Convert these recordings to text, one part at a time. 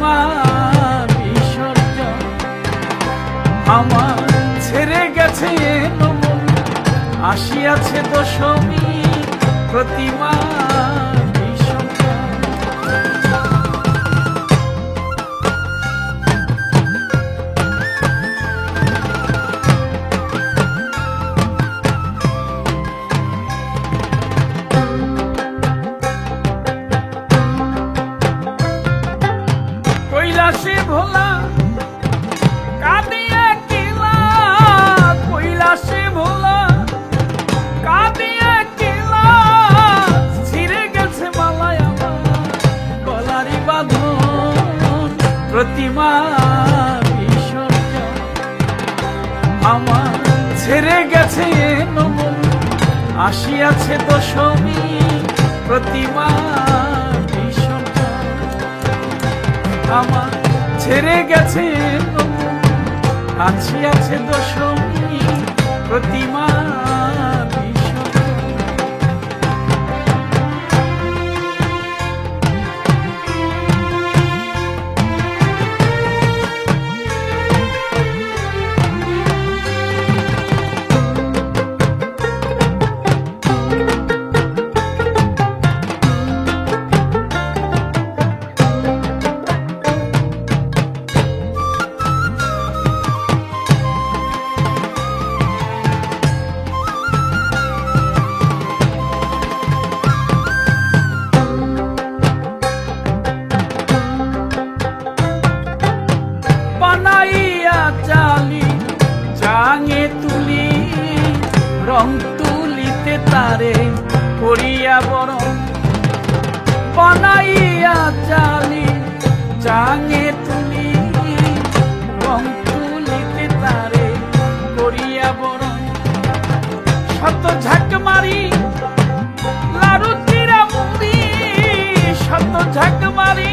মা বিসর্জন। আমার ছেড়ে গেছে আসিয়াছে দশমী প্রতিমা। ছেড়ে গেছে নবমী আসিয়াছে দশমী প্রতিমা আমার ছেড়ে গেছে আছি আছে দশমী প্রতিমা জাঙে তুলি, রং তুলিতে তারে করিয়া বরং বানাইয়া চালি জাঙে তুলি, রং তুলিতে তারে করিয়া বরং শত ঝাঁক মারি, লাড়ু চিরা মুড়ি, শত ঝাঁক মারি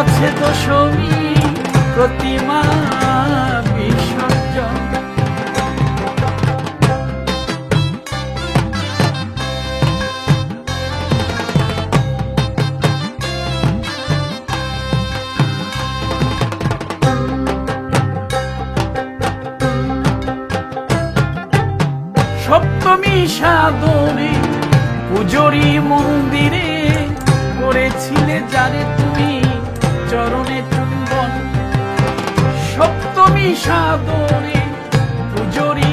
আসিয়াছে দশমী প্রতিমা বিসর্জন। সপ্তমী সাদরে পুজোরি মন্দিরে করেছিলে যারে তুমি চরণে চুম্বন সপ্তমী সাদরে পুজোরি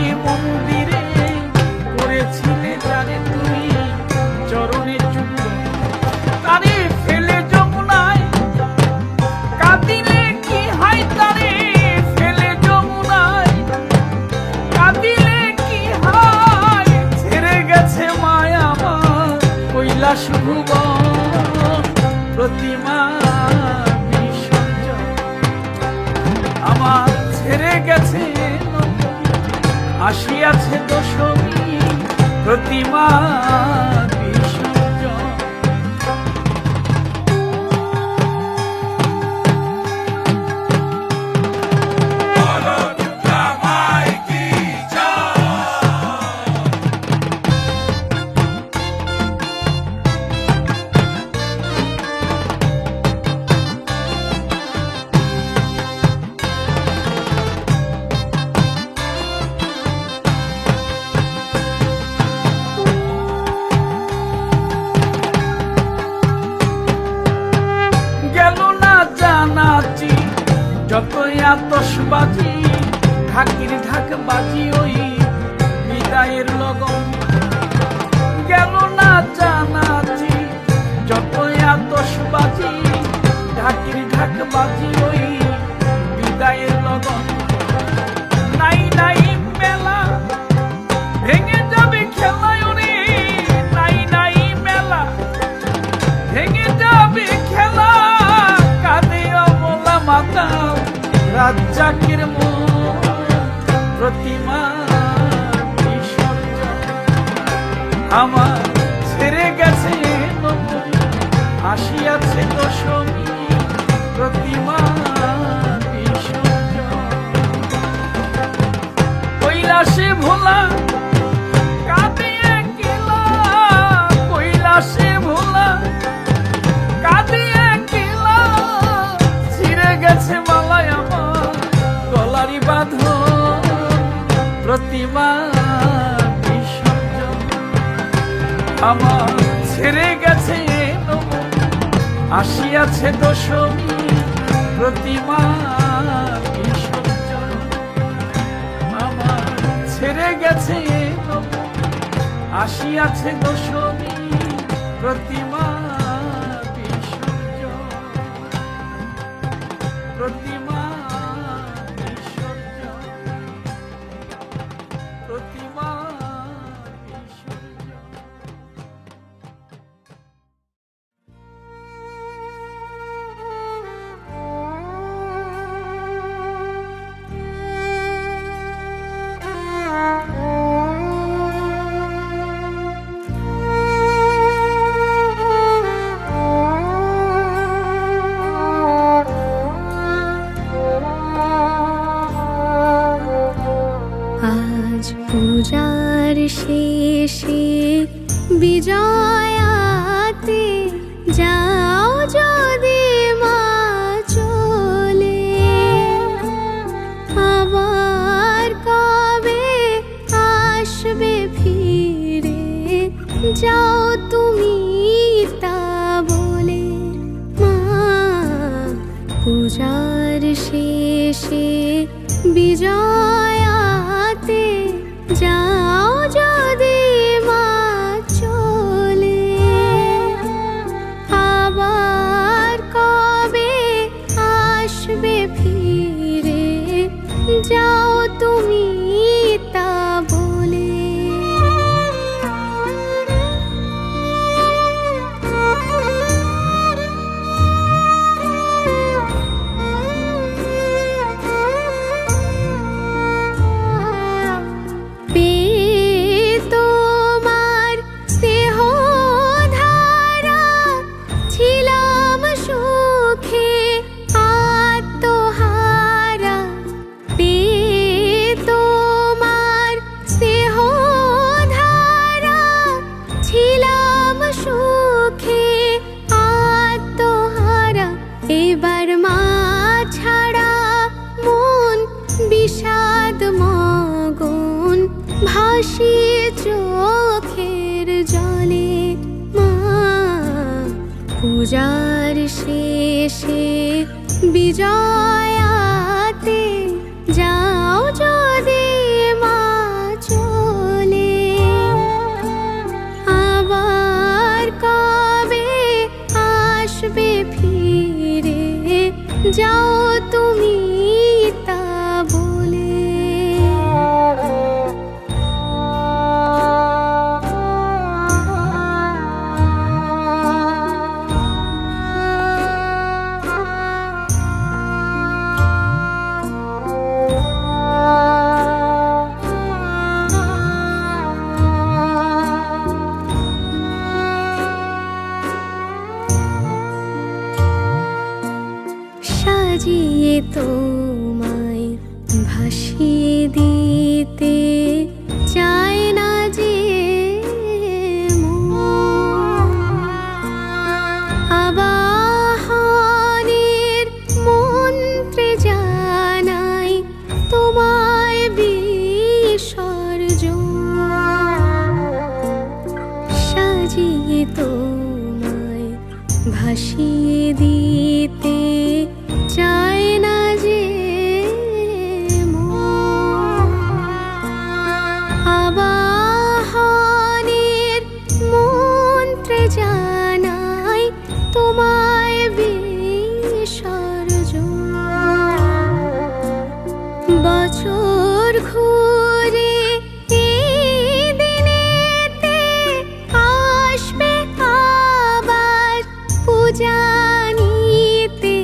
back to কৈলাসে ভোলা, কাঁদিয়ে ছিঁড়ে গেছে মালায় আমার গলারি প্রতিমা আমার ছেড়ে গেছে আসিয়াছে দশমী প্রতিমা আসিয়াছে দশমী প্রতিমা। শেষে বিজয়াতে ভাসিয়ে চোখের জলে মা পূজার শেষে বিজয়াতে তোমায় ভাসিয়ে দিতে জানিতে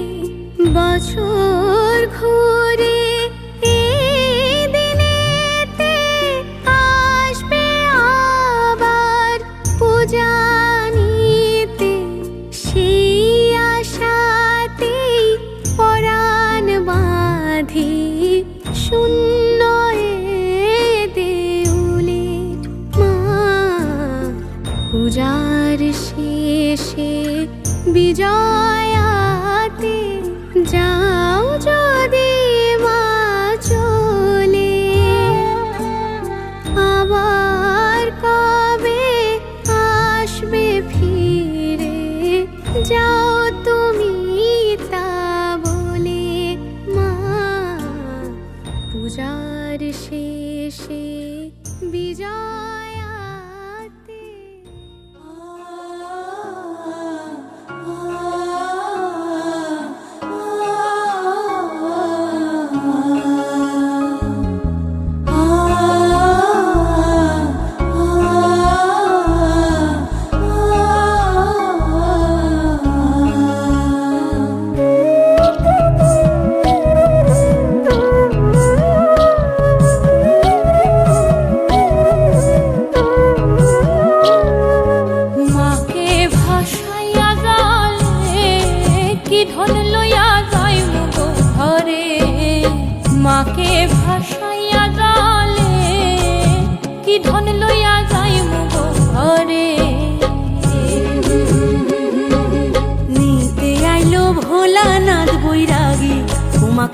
বছর ঘুরে দিনেতে আসবে আবার পূজানিতে সেই আশাতেই পরাণ বাঁধে শূন্য দেউলে মা। পূজার শেষে বিজয়াতে যা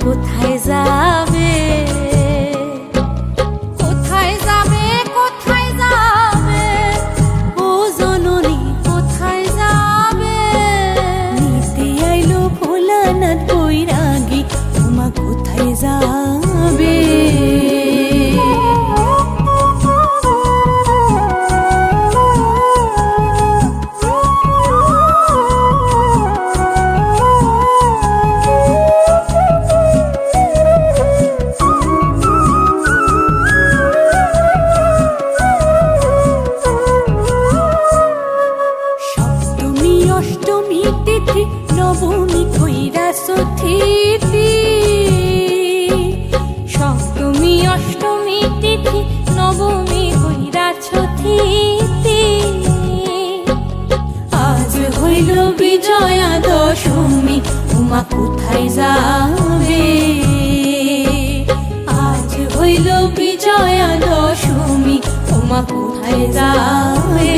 不太 মা কোথায় যাবে? আজ হইল বিজয়া দশমী ওমা কোথায় যাবে?